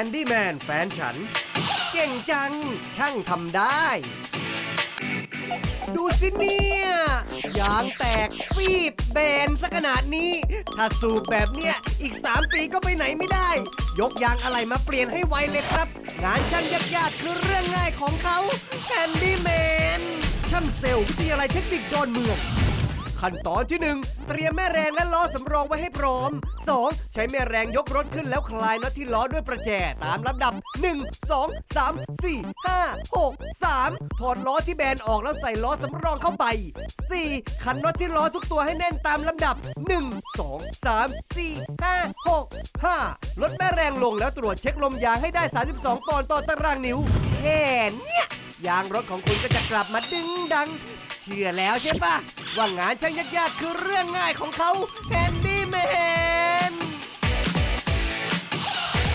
ฮนดี้แมนแฟนฉัน เก่งจัง ช่างทำได้ ดูสิเนี่ย ยางแตกฟีบแบนซะขนาดนี้ ถ้าสูบแบบเนี้ย อีก 3 ปีก็ไปไหนไม่ได้ ยกยางอะไรมาเปลี่ยนให้ไวเลยครับ งานช่างยากๆคือเรื่องง่ายของเขาแฮนดี้แมนช่างเซลล์วิทยาลัยเทคนิคดอนเมือง ขั้นตอนที่ 1 เตรียมแม่แรงและล้อสำรองไว้ให้พร้อม 2. ใช้แม่แรงยกรถขึ้นแล้วคลายน็อตที่ล้อด้วยประแจตามลำดับ 1 2 3 4 5 6 3 ถอดล้อที่แบนออกแล้วใส่ล้อสำรองเข้าไป 4. ขันน็อตที่ล้อทุกตัวให้แน่นตามลำดับ 1 2 3 4 5 6 5 ลดแม่แรงลงแล้วตรวจเช็คลมยางให้ได้ 32 ปอนด์ต่อตารางนิ้วแค่เนี้ยยางรถของคุณก็จะกลับมาดึงดัง เชื่อแล้วใช่ปะว่างานช่างยากๆคือเรื่องง่ายของเขาแฮนดี้